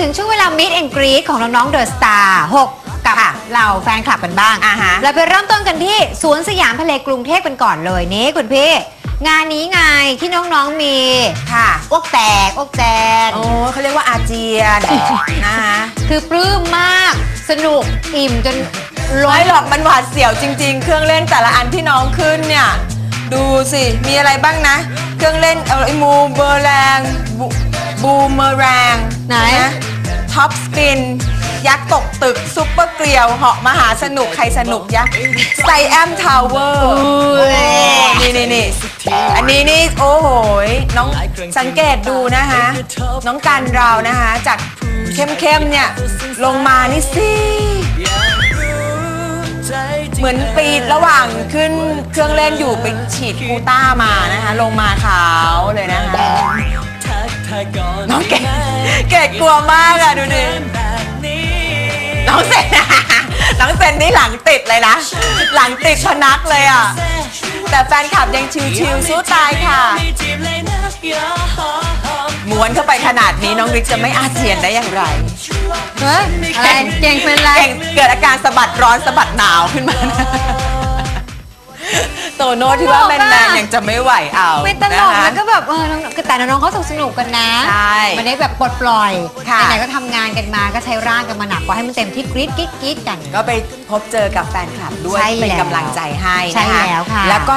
ถึงช่วงเวลา Meet and Greet ของน้องๆ The Star 6 กับเราแฟนคลับกันบ้าง อ่าฮะ เราไปเริ่มต้นกันที่สวนสยามทะเลกรุงเทพกันก่อนเลยนี่คุณพี่ งานนี้ไงที่น้องๆมีค่ะอ้วกแตกอ้วกแตนโอ้เขาเรียกว่าอาเจียนนะคะคือปลื้มมากสนุกอิ่มจนล้ไม่นหรอกมันหวาดเสียวจริง ๆ เครื่องเล่นแต่ละอันที่น้องขึ้นเนี่ยดูสิมีอะไรบ้างนะ เครื่องเล่นเออไอมูเบอร์แรงบูบูมเมอแรงไหนนะ ท็อปสปิน ยักษ์ตกตึก ซุปเปอร์เกลียว เหาะมหาสนุก ใครสนุกยักษ์ไซแอมทาวเวอร์นี่นี่นี่อันนี้นี่ โอ้โหยน้องสังเกตดูนะคะ น้องกันเรานะคะ จากเข้มๆเนี่ย ลงมานี่สิเหมือนปีดระหว่างขึ้นเครื่องเล่นอยู่ไปฉีดกูต้ามานะคะ ลงมาขาวเลยนะคะ น้องเกดเกดกลัวมากอะดูดิน้องเซนน้องเซนนี่หลังติดเลยนะ หลังติดพนักเลยอะแต่แฟนคลับยังชิวๆสู้ตายค่ะม้วนเข้าไปขนาดนี้น้องริกจะไม่อาเจียนได้อย่างไรเฮ้ยอะไรเก่งเป็นไรเก่งเกิดอาการสะบัดร้อนสะบัดหนาวขึ้นมา โตโน่ที่ว่าแมนๆยังจะไม่ไหวเอาไม่ตลกนะคะแล้วก็แบบเออน้องแต่น้องๆเขาสนุกสนุกกันนะใช่มันได้แบบปลดปล่อยค่ะไหนๆก็ทำงานกันมาก็ใช้ร่างกันมาหนักกว่าให้มันเต็มที่กรี๊ดกรี๊ดกรี๊ดกัน ก็ไปพบเจอกับแฟนคลับด้วยใช่เป็นแล้วกำลังใจให้ใช่นะคะแล้วค่ะ แล้วก็